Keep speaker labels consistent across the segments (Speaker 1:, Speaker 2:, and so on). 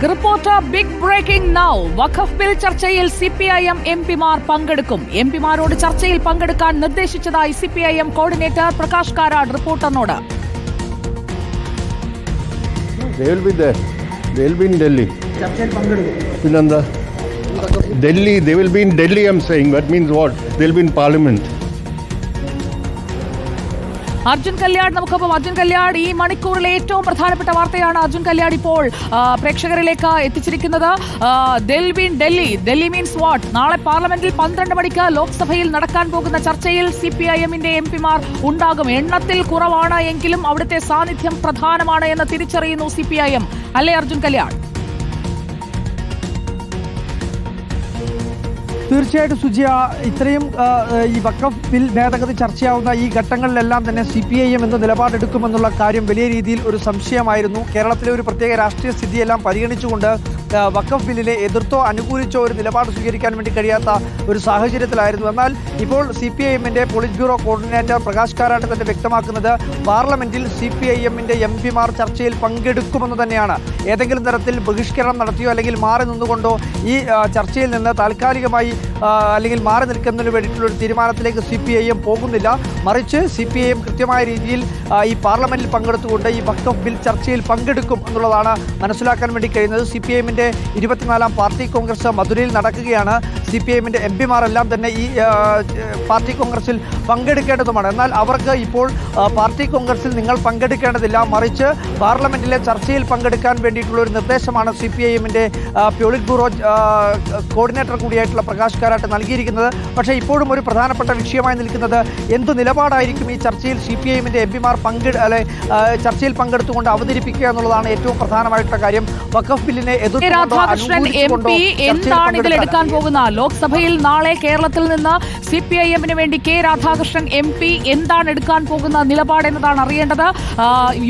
Speaker 1: Reporter big breaking now Waqf bill ചർച്ചയിൽ C P I M M പിമാർ പങ്കെടുക്കും. M പിമാരോട് ചർച്ചയിൽ പങ്കെടുക്കാൻ നിർദ്ദേശിച്ചതായി C P I M coordinator Prakash Karat റിപ്പോർട്ടറിനോട്
Speaker 2: പിന്നെന്താ Delhi be there. Delhi will be in Delhi.
Speaker 3: ചർച്ചയിൽ പങ്കെടുക്കും.
Speaker 2: Pinanda. Delhi, they will be
Speaker 1: Arjun Kalyad നമുക്കൊപ്പം. അർജുൻ കല്യാട് ഈ മണിക്കൂറിലെ ഏറ്റവും പ്രധാനപ്പെട്ട വാർത്തയാണ് അർജുൻ കല്യാട് ഇപ്പോൾ പ്രേക്ഷകരിലേക്ക് എത്തിച്ചിരിക്കുന്നത്. ഡെൽവിൻ ഡൽഹി ഡൽഹി മീൻസ് വാട്ട് നാളെ പാർലമെന്റിൽ പന്ത്രണ്ട് മണിക്ക് ലോക്സഭയിൽ നടക്കാൻ പോകുന്ന ചർച്ചയിൽ സി പി ഐ എമ്മിന്റെ എം പിമാർ ഉണ്ടാകും. എണ്ണത്തിൽ കുറവാണ് എങ്കിലും അവിടുത്തെ സാന്നിധ്യം പ്രധാനമാണ് എന്ന് തിരിച്ചറിയുന്നു സി പി ഐ എം. അല്ലേ അർജുൻ കല്യാട്
Speaker 3: തീർച്ചയായിട്ടും സുജിയ ഇത്രയും ഈ വക്കഫ് ബിൽ ഭേദഗതി ചർച്ചയാവുന്ന ഈ ഘട്ടങ്ങളിലെല്ലാം തന്നെ സി പി ഐ എം എന്ന നിലപാടെടുക്കുമെന്നുള്ള കാര്യം വലിയ രീതിയിൽ ഒരു സംശയമായിരുന്നു. കേരളത്തിലെ ഒരു പ്രത്യേക രാഷ്ട്രീയ സ്ഥിതിയെല്ലാം പരിഗണിച്ചുകൊണ്ട് വക്കഫ് ബില്ലിനെ എതിർത്തോ അനുകൂലിച്ചോ ഒരു നിലപാട് സ്വീകരിക്കാൻ വേണ്ടി കഴിയാത്ത ഒരു സാഹചര്യത്തിലായിരുന്നു. എന്നാൽ ഇപ്പോൾ സി പി ഐ എമ്മിന്റെ polit bureau coordinator Prakash Karat തന്നെ വ്യക്തമാക്കുന്നത് പാർലമെന്റിൽ സി പി ഐ എമ്മിന്റെ എം പിമാർ ചർച്ചയിൽ പങ്കെടുക്കുമെന്ന് തന്നെയാണ്. ഏതെങ്കിലും തരത്തിൽ ബഹിഷ്കരണം നടത്തിയോ അല്ലെങ്കിൽ മാറി നിന്നുകൊണ്ടോ ഈ ചർച്ചയിൽ നിന്ന് താൽക്കാലികമായി അല്ലെങ്കിൽ മാറി നിൽക്കുന്നതിന് വേണ്ടിയിട്ടുള്ള ഒരു തീരുമാനത്തിലേക്ക് സി പി ഐ എം പോകുന്നില്ല. മറിച്ച് സി പി ഐ എം കൃത്യമായ രീതിയിൽ ഈ പാർലമെന്റിൽ പങ്കെടുത്തുകൊണ്ട് ഈ വക്ഫ് ബിൽ ചർച്ചയിൽ പങ്കെടുക്കും എന്നുള്ളതാണ് മനസ്സിലാക്കാൻ വേണ്ടി കഴിയുന്നത്. സി പി എമ്മിന്റെ ഇരുപത്തിനാലാം പാർട്ടി കോൺഗ്രസ് മധുരയിൽ നടക്കുകയാണ്. സി പി എമ്മിന്റെ എം പിമാരെല്ലാം തന്നെ ഈ പാർട്ടി കോൺഗ്രസിൽ പങ്കെടുക്കേണ്ടതുമാണ്. എന്നാൽ അവർക്ക് ഇപ്പോൾ പാർട്ടി കോൺഗ്രസിൽ നിങ്ങൾ പങ്കെടുക്കേണ്ടതില്ല. മറിച്ച് പാർലമെന്റിലെ ചർച്ചയിൽ പങ്കെടുക്കാൻ വേണ്ടിയിട്ടുള്ള ഒരു നിർദ്ദേശമാണ് സി പി ഐ എമ്മിന്റെ പ്യോളിറ്റ് ബ്യൂറോ കോർഡിനേറ്റർ കൂടിയായിട്ടുള്ള പ്രകാശ് കാരാട്ട് നൽകിയിരിക്കുന്നത്. പക്ഷേ ഇപ്പോഴും ഒരു പ്രധാനപ്പെട്ട വിഷയമായി നിൽക്കുന്നത് എന്തു നിലപാടായിരിക്കും ഈ ചർച്ചയിൽ സി പി ഐ എമ്മിന്റെ എം പിമാർ പങ്കെടു അല്ലെ ചർച്ചയിൽ പങ്കെടുത്തുകൊണ്ട് അവതരിപ്പിക്കുക എന്നുള്ളതാണ് ഏറ്റവും പ്രധാനമായിട്ടുള്ള കാര്യം. വഖഫ് ബില്ലിനെ.
Speaker 1: രാധാകൃഷ്ണൻ എം പി എന്താണ് ഇതിൽ എടുക്കാൻ പോകുന്ന? ലോക്സഭയിൽ നാളെ കേരളത്തിൽ നിന്ന് സി പി ഐ എമ്മിന് വേണ്ടി കെ രാധാകൃഷ്ണൻ എം പി എന്താണ് എടുക്കാൻ പോകുന്ന നിലപാട് എന്നതാണ് അറിയേണ്ടത്.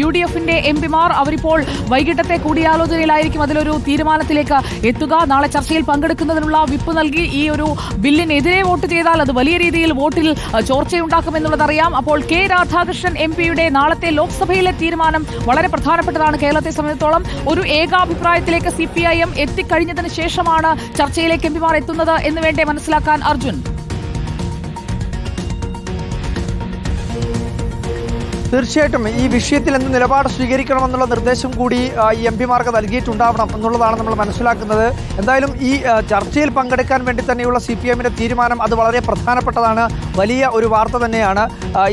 Speaker 1: യു ഡി എഫിന്റെ എം പിമാർ അവരിപ്പോൾ വൈകിട്ടത്തെ കൂടിയാലോചനയിലായിരിക്കും അതിലൊരു തീരുമാനത്തിലേക്ക് എത്തുക. നാളെ ചർച്ചയിൽ പങ്കെടുക്കുന്നതിനുള്ള വിപ്പ് നൽകി ഈ ഒരു ബില്ലിനെതിരെ വോട്ട് ചെയ്താൽ അത് വലിയ രീതിയിൽ വോട്ടിൽ ആ, അറിയാം അപ്പോൾ കെ രാധാകൃഷ്ണൻ എം പിയുടെ നാളത്തെ ലോക്സഭയിലെ തീരുമാനം വളരെ പ്രധാനപ്പെട്ടതാണ് കേരളത്തെ സംബന്ധിച്ചിടത്തോളം ഒരു ഏകാഭിപ്രായത്തിലേക്ക് സി പി ഐ എം എത്തിക്കഴിഞ്ഞതിന് ശേഷമാണ് ചർച്ചയിലേക്ക് എം പിമാർ എത്തുന്നത് എന്ന് വേണ്ടേ മനസ്സിലാക്കാൻ അർജുൻ?
Speaker 3: തീർച്ചയായിട്ടും ഈ വിഷയത്തിൽ എന്ത് നിലപാട് സ്വീകരിക്കണമെന്നുള്ള നിർദ്ദേശം കൂടി ഈ എം പിമാർക്ക് നൽകിയിട്ടുണ്ടാവണം എന്നുള്ളതാണ് നമ്മൾ മനസ്സിലാക്കുന്നത്. എന്തായാലും ഈ ചർച്ചയിൽ പങ്കെടുക്കാൻ വേണ്ടി തന്നെയുള്ള സി പി എമ്മിന്റെ തീരുമാനം അത് വളരെ പ്രധാനപ്പെട്ടതാണ്. വലിയ ഒരു വാർത്ത തന്നെയാണ്.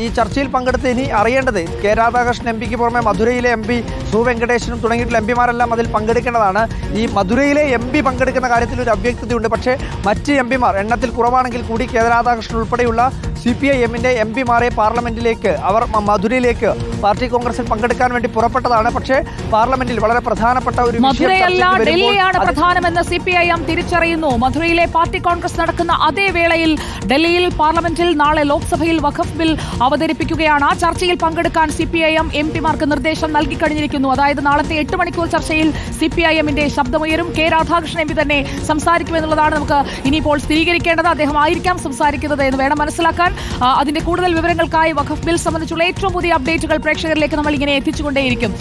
Speaker 3: ഈ ചർച്ചയിൽ പങ്കെടുത്ത് ഇനി അറിയേണ്ടത് കെ രാധാകൃഷ്ണൻ എം പിക്ക് പുറമെ മധുരയിലെ എം പി സു വെങ്കടേശനും തുടങ്ങിയിട്ടുള്ള എം പിമാരെല്ലാം അതിൽ പങ്കെടുക്കേണ്ടതാണ്. ഈ മധുരയിലെ എം പി പങ്കെടുക്കുന്ന കാര്യത്തിൽ ഒരു അവ്യക്തതയുണ്ട്. പക്ഷേ മറ്റ് എം പിമാർ എണ്ണത്തിൽ കുറവാണെങ്കിൽ കൂടി കെ രാധാകൃഷ്ണൻ ഉൾപ്പെടെയുള്ള സി പി ഐ എമ്മിന്റെ എം പിമാരെ പാർലമെന്റിലേക്ക് അവർ മധുരയിലേക്ക് പാർട്ടി കോൺഗ്രസിൽ പങ്കെടുക്കാൻ വേണ്ടി പുറപ്പെട്ടതാണ്. പക്ഷേ പാർലമെന്റിൽ വളരെ പ്രധാനപ്പെട്ട ഒരു
Speaker 1: മധുരയല്ല ഡൽഹിയാണ് പ്രധാനമെന്ന് സി പി ഐ എം തിരിച്ചറിയുന്നു. മധുരയിലെ പാർട്ടി കോൺഗ്രസ് നടക്കുന്ന അതേ വേളയിൽ ഡൽഹിയിൽ പാർലമെന്റിൽ നാളെ ലോക്സഭയിൽ വഖഫ് ബിൽ അവതരിപ്പിക്കുകയാണ്. ആ ചർച്ചയിൽ പങ്കെടുക്കാൻ C P I M M പിമാർക്ക് നിർദ്ദേശം നൽകിക്കഴിഞ്ഞിരിക്കുന്നു. അതായത് നാളത്തെ എട്ട് മണിക്കൂർ ചർച്ചയിൽ സി പി ഐ എമ്മിന്റെ ശബ്ദമുയരും. കെ രാധാകൃഷ്ണൻ എം പി തന്നെ സംസാരിക്കുമെന്നുള്ളതാണ് നമുക്ക് ഇനിയിപ്പോൾ സ്ഥിരീകരിക്കേണ്ടത്. അദ്ദേഹം ആയിരിക്കാം സംസാരിക്കുന്നത് എന്ന് വേണം മനസ്സിലാക്കാൻ. അതിന്റെ കൂടുതൽ വിവരങ്ങൾക്കായി വഖഫ് ബിൽ സംബന്ധിച്ചുള്ള ഏറ്റവും പുതിയ അപ്ഡേറ്റുകൾ പ്രേക്ഷകരിലേക്ക് നമ്മൾ ഇങ്ങനെ എത്തിച്ചുകൊണ്ടേയിരിക്കും.